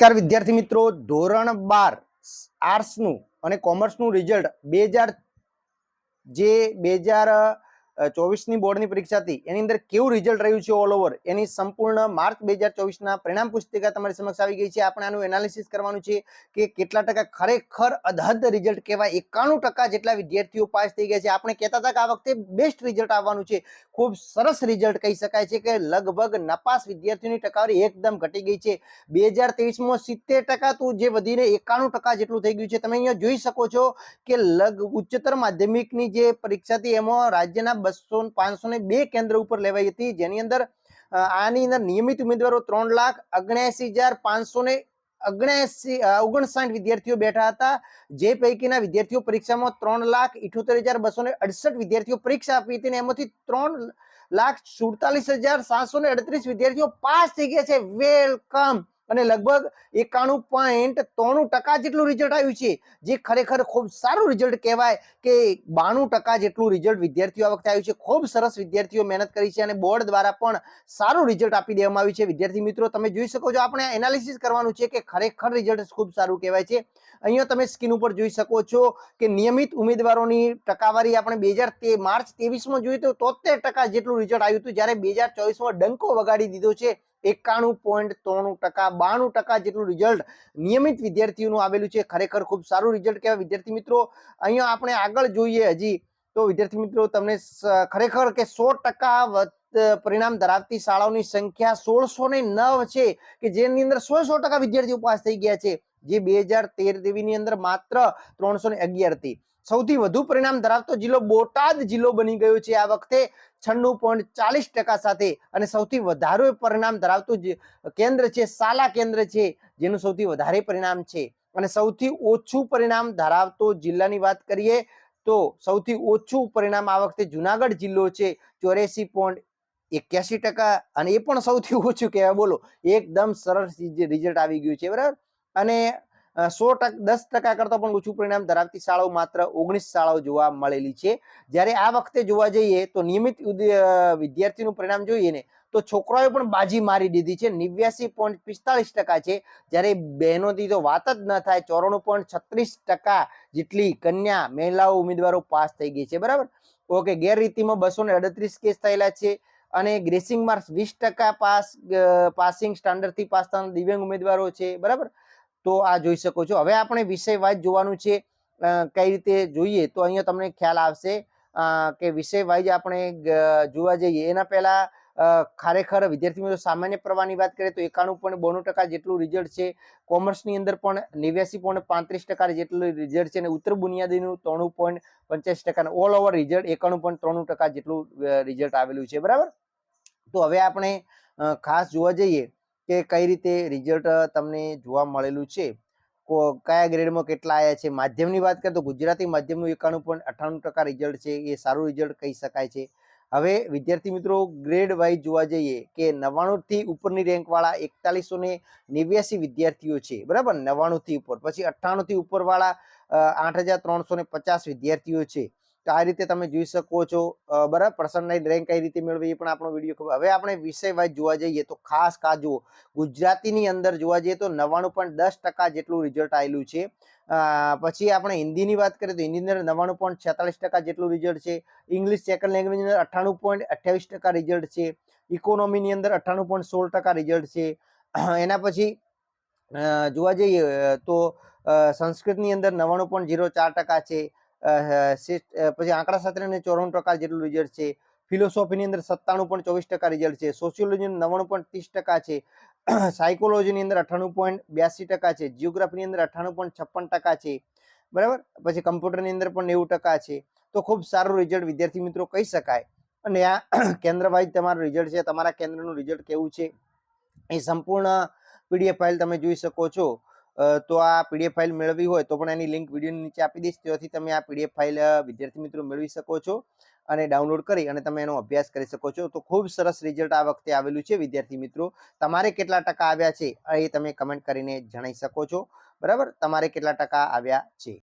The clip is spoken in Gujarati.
નમસ્કાર વિદ્યાર્થી મિત્રો. ધોરણ બાર આર્ટ્સનું અને કોમર્સનું રિઝલ્ટ બે હજાર જે બે હજાર ચોવીસની બોર્ડની પરીક્ષા હતી. એની અંદર કેવું રિઝલ્ટ રહ્યું છે ઓલ ઓવર એની સંપૂર્ણ માર્ચ બે હજાર ચોવીસના પરિણામ પુસ્તિકા તમારી સમક્ષ આવી ગઈ છે. આપણે આનું એનાલિસિસ કરવાનું છે કે કેટલા ટકા ખરેખર અધહદ રિઝલ્ટ કહેવાય? એકાણું ટકા જેટલા વિદ્યાર્થીઓ પાસ થઈ ગયા છે. આપણે કહેતા હતા કે આ વખતે બેસ્ટ રિઝલ્ટ આવવાનું છે. ખૂબ સરસ રિઝલ્ટ કહી શકાય છે કે લગભગ નપાસ વિદ્યાર્થીઓની ટકાવારી એકદમ ઘટી ગઈ છે. બે હજાર તેવીસમાં સિત્તેર ટકા તો જે વધીને એકાણું ટકા જેટલું થઈ ગયું છે. તમે અહીંયા જોઈ શકો છો કે લગ ઉચ્ચતર માધ્યમિકની જે પરીક્ષા હતી, એમાં રાજ્યના બસો પાંચસો ને બે કેન્દ્ર ઉપર લેવાઈ હતી. જેની અંદર આની અંદર નિયમિત ઉમેદવારો ત્રણ લાખ અગ્યાસી હજાર પાંચસો ને અગણસી ઓગણસાઠ વિદ્યાર્થીઓ બેઠા હતા. જે પૈકીના વિદ્યાર્થીઓ પરીક્ષામાં ત્રણ લાખ ઇઠોતેર હજાર બસો ને અડસઠ વિદ્યાર્થીઓ પરીક્ષા આપી હતી અને એમાંથી ત્રણ લાખ સુડતાલીસ હજાર સાતસો ને અડત્રીસ વિદ્યાર્થીઓ પાસ થઈ ગયા છે. વેલકમ! અને લગભગ એકાણું પોઈન્ટ ત્રણું ટકા જેટલું રિઝલ્ટ આવ્યું છે, જે ખરેખર ખૂબ સારું રિઝલ્ટ કહેવાય કે બાણું ટકા જેટલું રિઝલ્ટ વિદ્યાર્થીઓ આ વખતે આવ્યું છે. ખૂબ સરસ વિદ્યાર્થીઓ મહેનત કરી છે અને બોર્ડ દ્વારા પણ સારું રિઝલ્ટ આપી દેવામાં આવ્યું છે. વિદ્યાર્થી મિત્રો, તમે જોઈ શકો છો, આપણે એનાલિસિસ કરવાનું છે કે ખરેખર રિઝલ્ટ ખૂબ સારું કહેવાય છે. અહીંયા તમે સ્ક્રીન ઉપર જોઈ શકો છો કે નિયમિત ઉમેદવારોની ટકાવારી આપણે બે હજાર તે માર્ચ ત્રેવીસમાં જોયું તો તોતેર ટકા જેટલું રિઝલ્ટ આવ્યું હતું, જ્યારે બે હજાર ચોવીસમાં ડંકો વગાડી દીધો છે. એકાણું પોઈન્ટ ત્રણું ટકા, બાણું ટકા જેટલું રિઝલ્ટ નિયમિત વિદ્યાર્થીઓનું આવેલું છે. ખરેખર ખૂબ સારું રિઝલ્ટ કહેવાય. વિદ્યાર્થી મિત્રો, અહીંયા આપણે આગળ જોઈએ હજી. તો વિદ્યાર્થી મિત્રો, તમને ખરેખર કે સો ટકા પરિણામ ધરાવતી શાળાઓની સંખ્યા સોળસો નવ છે, કે જેની અંદર સો સો ટકા વિદ્યાર્થીઓ પાસ થઈ ગયા છે. જે બે હજાર તેર દેવીની અંદર માત્ર ત્રણસો ને અગિયારથી સૌથી વધુ પરિણામ ધરાવતો જિલ્લો બોટાદ જિલ્લો બની ગયો છે. આ વખતે છન્નું પોઈન્ટ ચાલીસ ટકા સાથે અને સૌથી વધારે પરિણામ ધરાવતું કેન્દ્ર છે, સાલા કેન્દ્ર છે, જેનું સૌથી વધારે પરિણામ છે. અને સૌથી ઓછું પરિણામ ધરાવતો જિલ્લાની વાત કરીએ તો સૌથી ઓછું પરિણામ આ વખતે જુનાગઢ જિલ્લો છે. ચોર્યાસી પોઈન્ટ એક્યાસી ટકા અને એ પણ સૌથી ઓછું કહેવાય. બોલો, એકદમ સરળ રિઝલ્ટ આવી ગયું છે. બરાબર? અને સો ટકા, દસ ટકા કરતો પણ ઓછું પરિણામ ધરાવતી શાળાઓ માત્ર ઓગણીસ શાળાઓ જોવા મળેલી છે. જ્યારે આ વખતે જોવા જઈએ તો નિયમિત વિદ્યાર્થીનું પરિણામ જોઈએ ને, તો છોકરાઓએ પણ બાજી મારી દીધી છે. નેવ્યાસી પોઈન્ટ પિસ્તાળીસ ટકા છે. જ્યારે બહેનોથી તો વાત જ ન થાય, ચોરાણું પોઈન્ટ છત્રીસ ટકા જેટલી કન્યા મહિલાઓ ઉમેદવારો પાસ થઈ ગઈ છે. બરાબર? ઓકે, ગેરરીતિમાં બસો ને અડત્રીસ કેસ થયેલા છે અને ગ્રેસિંગ માર્ક્સ વીસ ટકા પાસ પાસિંગ સ્ટાન્ડર્ડથી પાસ થવાના દિવ્યાંગ ઉમેદવારો છે. બરાબર? તો આ જોઈ શકો છો. હવે આપણે વિષય વાઇઝ જોવાનું છે કઈ રીતે જોઈએ તો અહીંયા તમને ખ્યાલ આવશે કે વિષય વાઇઝ આપણે જોવા જઈએ, એના પહેલા ખરેખર વિદ્યાર્થી મિત્રો સામાન્ય પ્રવાહની વાત કરીએ તો એકાણું પોઈન્ટ બોણું ટકા જેટલું રિઝલ્ટ છે. કોમર્સની અંદર પણ નેવ્યાસી પોઈન્ટ પાંત્રીસ ટકા જેટલું રિઝલ્ટ છે અને ઉત્તર બુનિયાદીનું ત્રણું પોઈન્ટ પંચ્યાસી ટકા ઓલ ઓવર રિઝલ્ટ એકાણું પોઈન્ટ ત્રણું ટકા જેટલું રિઝલ્ટ આવેલું છે. બરાબર? તો હવે આપણે ખાસ જોવા જઈએ કે કઈ રીતે રિઝલ્ટ તમને જોવા મળેલું છે? કયા ગ્રેડમાં કેટલા આવ્યા છે? માધ્યમની વાત કરીએ તો ગુજરાતી માધ્યમનું એકાણું પોઈન્ટ અઠ્ઠાણું ટકા રિઝલ્ટ છે. એ સારું રિઝલ્ટ કહી શકાય છે. હવે વિદ્યાર્થી મિત્રો ગ્રેડ વાઇઝ જોવા જઈએ કે નવ્વાણુંથી ઉપરની રેન્કવાળા એકતાલીસો ને નેવ્યાસી વિદ્યાર્થીઓ છે. બરાબર? નવ્વાણુંથી ઉપર. પછી અઠ્ઠાણુંથી ઉપરવાળા આઠ હજાર ત્રણસો ને પચાસ વિદ્યાર્થીઓ છે. તો આ રીતે તમે જોઈ શકો છો. બરાબર? પર્સન્ટાઇઝ રેન્ક કઈ રીતે મેળવી એ પણ આપણો વીડિયો ખબર. હવે આપણે વિષય વાઇઝ જોવા જઈએ તો ખાસ કા જુઓ, ગુજરાતીની અંદર જોવા જઈએ તો નવ્વાણું પોઈન્ટ દસ ટકા જેટલું રિઝલ્ટ આવેલું છે. પછી આપણે હિન્દીની વાત કરીએ તો હિન્દીની અંદર નવ્વાણું પોઈન્ટ છેતાલીસ ટકા જેટલું રિઝલ્ટ છે. ઇંગ્લિશ સેકન્ડ લેંગ્વેજની અંદર અઠ્ઠાણું પોઈન્ટ અઠ્યાવીસ ટકા રિઝલ્ટ છે. ઇકોનોમીની અંદર અઠ્ઠાણું પોઈન્ટ સોળ ટકા રિઝલ્ટ છે. એના પછી જોવા જઈએ તો સંસ્કૃતની અંદર નવ્વાણું પોઈન્ટ ઝીરો ચાર ટકા છે. પછી આંકડા અને ચોરાણું ટકા જેટલું રિઝલ્ટ છે. ફિલોસોફીની અંદર સત્તાણું પોઈન્ટ ચોવીસ ટકા રિઝલ્ટ છે. સોશિયોલોજીની નવ્વાણું પોઈન્ટ ત્રીસ ટકા છે. સાયકોલોજીની અંદર અઠ્ઠાણું પોઈન્ટ બ્યાસી ટકા છે. જીઓગ્રાફીની અંદર અઠ્ઠાણું પોઈન્ટ છપ્પન ટકા છે. બરાબર? પછી કમ્પ્યુટરની અંદર પણ નેવું ટકા છે. તો ખૂબ સારું રિઝલ્ટ વિદ્યાર્થી મિત્રો કહી શકાય. અને આ કેન્દ્ર તમારું રિઝલ્ટ છે. તમારા કેન્દ્રનું રિઝલ્ટ કેવું છે? એ સંપૂર્ણ પીડીએફ ફાઇલ તમે જોઈ શકો છો. તો આ પીડીએફ ફાઇલ મેળવી હોય તો પણ એની લિંક વિડીયોની નીચે આપી દઈશ. ત્યાંથી તમે આ પીડીએફ ફાઇલ વિદ્યાર્થી મિત્રો મેળવી શકો છો અને ડાઉનલોડ કરી અને તમે એનો અભ્યાસ કરી શકો છો. તો ખૂબ સરસ રિઝલ્ટ આ વખતે આવેલું છે વિદ્યાર્થી મિત્રો. તમારે કેટલા ટકા આવ્યા છે એ તમે કમેન્ટ કરીને જણાવી શકો છો. બરાબર? તમારે કેટલા ટકા આવ્યા છે?